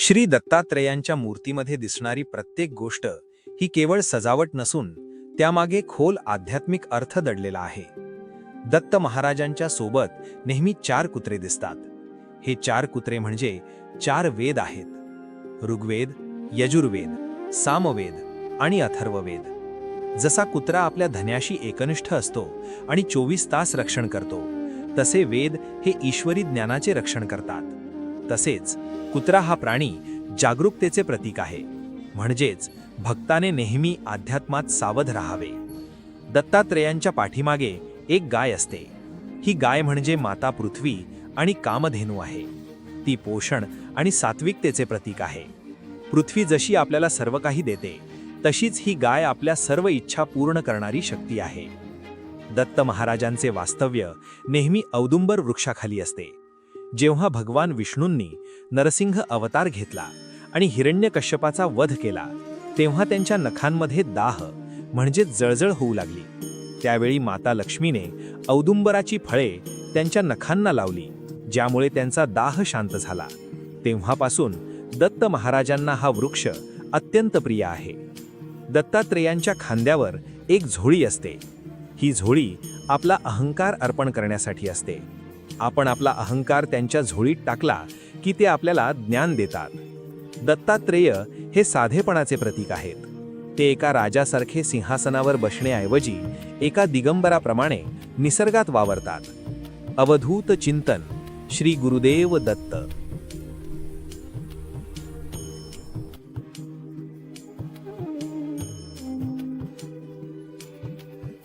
श्री दत्तात्रेयांच्या मूर्तीमध्ये दिसणारी प्रत्येक गोष्ट ही केवळ सजावट नसून त्यामागे खोल आध्यात्मिक अर्थ दडलेला आहे. दत्त महाराजांच्या सोबत नेहमी चार कुत्रे दिसतात. हे चार कुत्रे म्हणजे चार वेद आहेत. ऋग्वेद यजुर्वेद सामवेद आणि अथर्ववेद. जसा कुत्रा आपल्या धन्याशी एकनिष्ठ असतो आणि चोवीस तास रक्षण करतो तसे वेद हे ईश्वरी ज्ञानाचे रक्षण करतात. तसेच कुत्रा हा प्राणी जागरूकतेचे प्रतीक आहे. म्हणजेच भक्ताने नेहमी अध्यात्मात सावध राहावे. दत्तात्रेयांच्या पाठीमागे एक गाय असते. ही गाय म्हणजे माता पृथ्वी आणि कामधेनू आहे. ती पोषण आणि सात्विकतेचे प्रतीक आहे. पृथ्वी जशी आपल्याला सर्व काही देते तशीच ही गाय आपल्या सर्व इच्छा पूर्ण करणारी शक्ती आहे. दत्त महाराजांचे वास्तव्य नेहमी औदुंबर वृक्षाखाली असते. जेव्हा भगवान विष्णूंनी नरसिंह अवतार घेतला आणि हिरण्यकश्यपाचा वध केला तेव्हा त्यांच्या नखांमध्ये दाह म्हणजे जळजळ होऊ लागली. त्यावेळी माता लक्ष्मीने औदुंबराची फळे त्यांच्या नखांना लावली ज्यामुळे त्यांचा दाह शांत झाला. तेव्हापासून दत्त महाराजांना हा वृक्ष अत्यंत प्रिय आहे. दत्तात्रेयांच्या खांद्यावर एक झोळी असते. ही झोळी आपला अहंकार अर्पण करण्यासाठी असते. आपण आपला अहंकार त्यांच्या झोळीत टाकला की ते आपल्याला ज्ञान देतात. दत्तात्रेय हे साधेपणाचे प्रतीक आहेत. ते एका राजासारखे सिंहासनावर बसण्याऐवजी एका दिगंबराप्रमाणे निसर्गात वावरतात. अवधूत चिंतन श्री गुरुदेव दत्त.